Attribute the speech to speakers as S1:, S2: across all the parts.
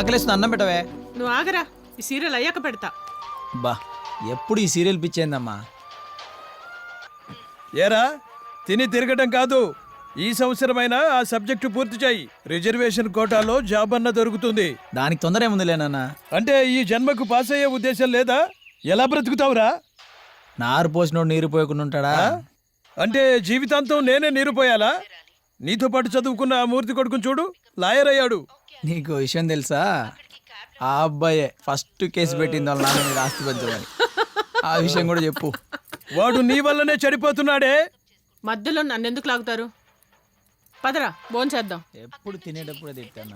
S1: ఆకలిస్తుంది అన్నం పెట్టవే.
S2: నువ్వు ఆగరా ఈ సీరియల్ అయ్యాక పెడతా.
S1: బా ఎప్పుడు ఈ సీరియల్ పిచ్చేందమ్మా?
S3: ఏరా తిని తిరగటం కాదు ఈ సంవత్సరమైనా ఆ సబ్జెక్టు పూర్తి చేయి. రిజర్వేషన్ కోటాలో జాబ్ అన్న దొరుకుతుంది.
S1: దానికి తొందర ఏముందిలేనన్నా
S3: అంటే ఈ జన్మకు పాస్ అయ్యే ఉద్దేశం లేదా? ఎలా బ్రతుకుతావురా?
S1: నారు పోసినోడు నీరు పోయకుండా ఉంటాడా?
S3: అంటే జీవితాంతం నేనే నీరుపోయాలా నీతో పాటు చదువుకున్న ఆ మూర్తి కొడుకుని చూడు లాయర్ అయ్యాడు.
S1: నీకు విషయం తెలుసా? ఆ అబ్బాయే ఫస్ట్ కేసు పెట్టింది వాళ్ళ నాన్న మీద ఆస్తి పంచమని ఆ విషయం కూడా చెప్పు.
S3: వాడు నీ వల్లనే చెడిపోతున్నాడే
S2: మధ్యలో నన్ను ఎందుకు లాగుతారు? పదరా భోంచేద్దాం.
S1: ఎప్పుడు తినేటప్పుడు తిట్టాను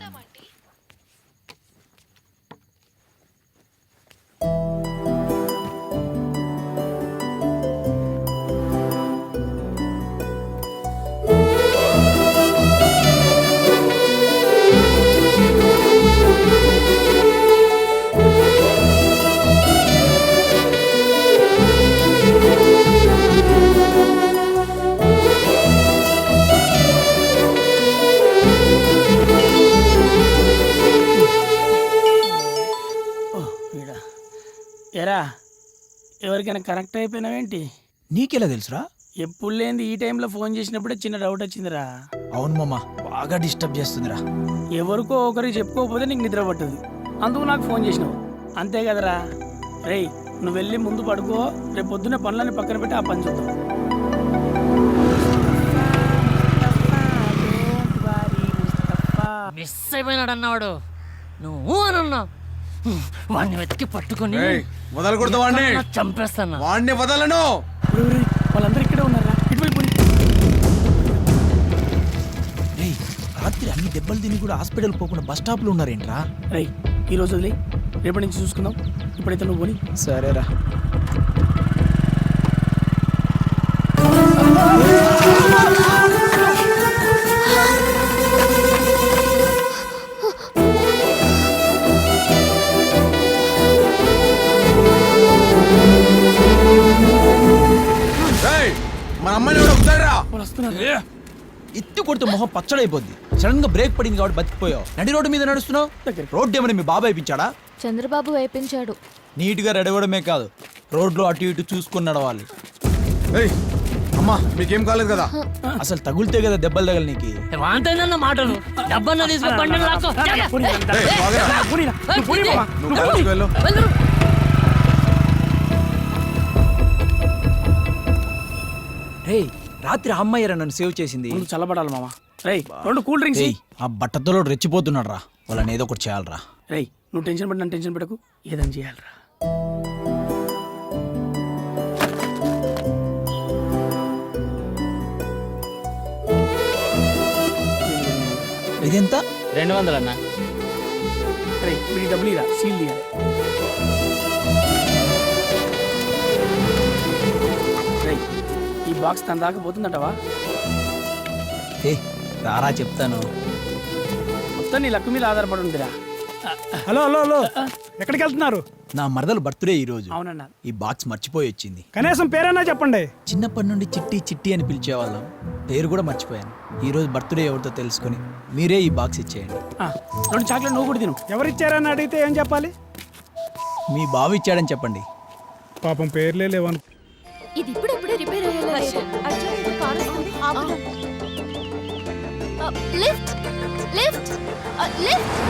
S4: ఎవరికైనా కనెక్ట్ అయిపోయినావేంటి
S1: నీకెలా తెలుసురా?
S4: ఎప్పుడు లేని ఈ టైంలో ఫోన్ చేసినప్పుడే చిన్న డౌట్ వచ్చిందిరా.
S1: అవును మామ బాగా డిస్టర్బ్ చేస్తుందిరా.
S4: ఎవరికో ఒకరికి చెప్పుకోకపోతే నీకు నిద్ర పట్టదు. అందుకు నాకు ఫోన్ చేసినావు. అంతే కదరా. రేయ్ నువ్వు వెళ్ళి ముందు పడుకో రేపు పొద్దున్న పనులని పక్కన పెట్టి ఆ పని చూద్దాం.
S5: మిస్ అయిపోయినాడు అన్నవాడు. నువ్వు అని అన్నావు. వాడిని వెతికి పట్టుకొని
S6: వదల వాడిని
S5: చంపేస్తాను?
S6: వాడిని వదలను.
S4: వాళ్ళందరూ ఇక్కడే ఉన్నారా? ఇటు వెళ్ళిపోయి
S1: రేయ్ రాత్రి అన్ని దెబ్బలు తిని కూడా హాస్పిటల్ పోకుండా బస్ స్టాప్లో ఉన్నారేంట్రా?
S4: రేయ్ ఈ రోజు వదిలే. రేపటి నుంచి చూసుకుందాం. ఇప్పుడైతే నువ్వు పోని.
S1: సరేరా.
S6: రేయ్, మన అమ్మాయిని ఎవడో ఒకసారిరా
S4: వాళ్ళు వస్తున్నారు
S1: ఎత్తి కొడితే మొహం పచ్చడైపోద్ది. సడన్గా బ్రేక్ పడింది కాబట్టి బతికిపోయావు. నడి రోడ్డు మీద నడుస్తున్నావు? రోడ్డు ఏమని మీ బాబాయ్ ఇప్పించాడా
S7: చంద్రబాబు వేయించాడు
S1: నీట్గా రెడవడమే కాదు. రోడ్లో అటు ఇటు చూసుకుని నడవాలి.
S6: ఏయ్, అమ్మా మీకేం కాలేదు కదా?
S1: అసలు తగులితే కదా దెబ్బలు తగలి నీకు
S5: వాంతైందన్న మాటలు. డబ్బన్న తీసుకో
S1: రే రాత్రి ఆ అమ్మాయి నన్ను సేవ్ చేసింది.
S4: ముందు చల్లబడాలి మామ. రేయ్ రెండు కూల్ డ్రింక్స్
S1: ఆ బట్టతలో రెచ్చిపోతున్నాడు రా. వాళ్ళని ఏదో ఒకటి చేయాలరా.
S4: రేయ్ నువ్వు టెన్షన్ పడి నన్ను టెన్షన్ పెట్టకు ఏదని చేయాలరా.
S1: ఇదెంత?
S5: రెండు వందలు అన్న
S4: రేయ్ వీడి డబ్బులు ఇరా సీల్ తీయాలి. బాక్స్ తన దాకా పోతుందంటవా?
S1: ఏ రారా చెప్తాను.
S4: మొత్తం నీ లక్కు మీద ఆధారపడి ఉందిరా.
S8: Hello hello hello. ఎక్కడికి వెళ్తున్నారు
S1: నా మరదలు బర్త్డే ఈ రోజు
S4: అవునన్నా.
S1: ఈ బాక్స్ మర్చిపోయి వచ్చింది.
S8: కనీసం పేరైనా చెప్పండి.
S1: చిన్నప్పటి నుండి చిట్టి చిట్టి అని పిలిచేవాళ్ళం. పేరు కూడా మర్చిపోయాను. ఈ రోజు బర్త్డే ఎవరితో తెలుసుకొని మీరే ఈ బాక్స్ ఇచ్చేయండి.
S4: ఆ, రెండు చాక్లెట్ నువ్వు కూడా తిను.
S8: ఎవరిచ్చారని అడిగితే ఏం చెప్పాలి?
S1: మీ బావ ఇచ్చాడని చెప్పండి.
S8: పాపం పేర్లే లేవను.
S7: ఇది లిఫ్ట్ లిఫ్ట్ లిఫ్ట్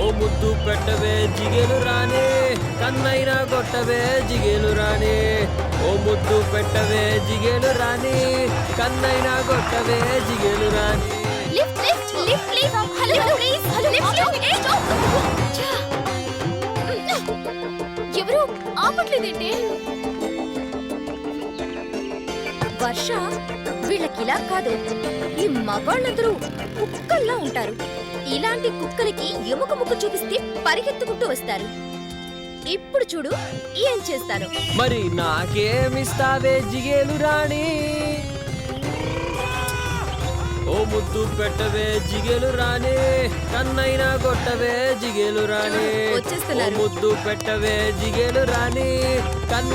S9: ఓ ముద్దు పెట్టవే జిగేలు రానే. కన్నైనా కొట్టవే జిగేలు రానే. ఓ ముద్దు పెట్టవే జిగేలు రానే. కన్నైనా కొట్టవే జిగేలు రానే.
S7: Lift lift lift please hello please hello lift ఎవరు? ఆపట్లేదేంటి? వర్ష వీళ్ళకి ఇలా కాదు. ఈ మగాళ్ళందరూ కుక్కల్లా ఉంటారు. ఇలాంటి కుక్కలకి ఎముక ముక్కు చూపిస్తే పరిగెత్తుకుంటూ వస్తారు. ఇప్పుడు చూడు ఏం చేస్తారు.
S9: మరి నాకేమిస్తావే జిగేలు రాణి? ఓ ముద్దు పెట్టవే జిగేలు రానే కన్నైనా కొట్టవే జిగేలు ఓ
S7: వచ్చేస్తున్నారు.
S9: ముద్దు పెట్టవే జిగేలు రాని కన్న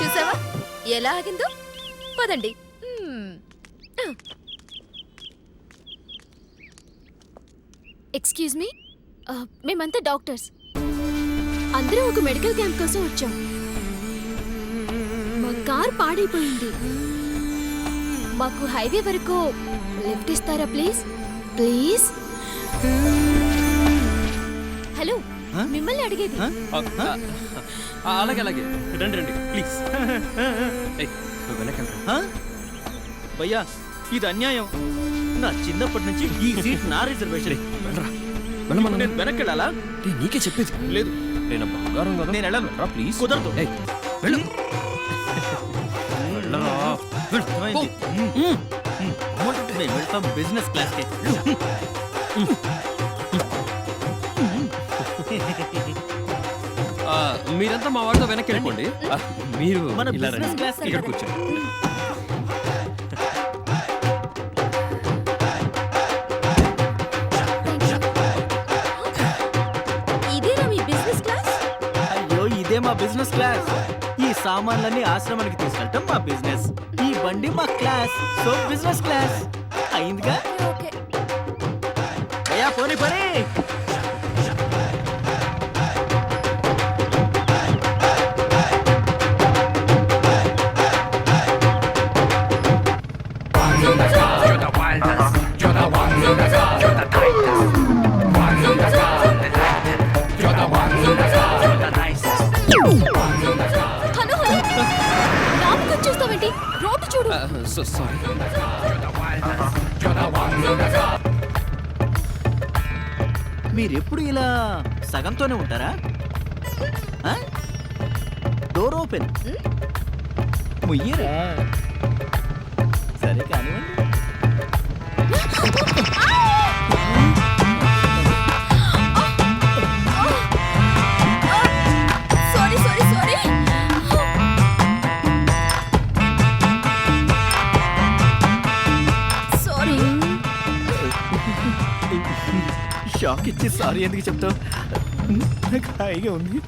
S7: చూసావా? ఎలా ఆగిందో? Excuse me? మేమంతా డాక్టర్స్. అందరూ ఒక మెడికల్ క్యాంప్ కోసం వచ్చాం. కార్ పాడైపోయింది. మాకు హైవే వరకు లిఫ్ట్ ఇస్తారా ప్లీజ్? ప్లీజ్? హలో మిమ్మల్ని అడిగేది.
S10: అలాగే అలాగే. రండి రండి ప్లీజ్. వెనకండి
S11: భయ్యా ఇది అన్యాయం. నా చిన్నప్పటి నుంచి ఈ సీట్ నా రిజర్వేషన్. నేను వెనక్కి వెళ్ళాలా?
S10: నీకే చెప్పేది. లేదు. నేను బంగారం కదా.
S11: నేను వెళ్ళను.
S10: రా ప్లీజ్.
S11: కుదరదు.
S10: ఏయ్, వెళ్ళు.
S11: మేము వెళ్తాం. బిజినెస్ క్లాస్కి.
S10: ఆ, మీరంతా మా వాళ్ళతో వెనక్కి వెళ్ళిపోండి. మీరు ఇలా రండి. ఇక్కడ కూర్చోండి
S7: ఇదేనా మీ బిజినెస్ క్లాస్?
S11: అయ్యో ఇదే మా బిజినెస్ క్లాస్. ఈ సామాన్లన్నీ ఆశ్రమానికి తీసుకెళ్ళటం మా బిజినెస్. ఈ బండి మా క్లాస్. So business class. అయిందిగా? అయ్యా పోనీ పని.
S10: సో- సారీ
S11: మీరెప్పుడు ఇలా సగంతోనే ఉంటారా? ఆ? డోర్ ఓపెన్ ముయ్యరా. సరే కానివ్వండి. షాక్ ఇచ్చి సారీ ఎందుకు చెప్తావు? నాకు హాయిగా ఉంది.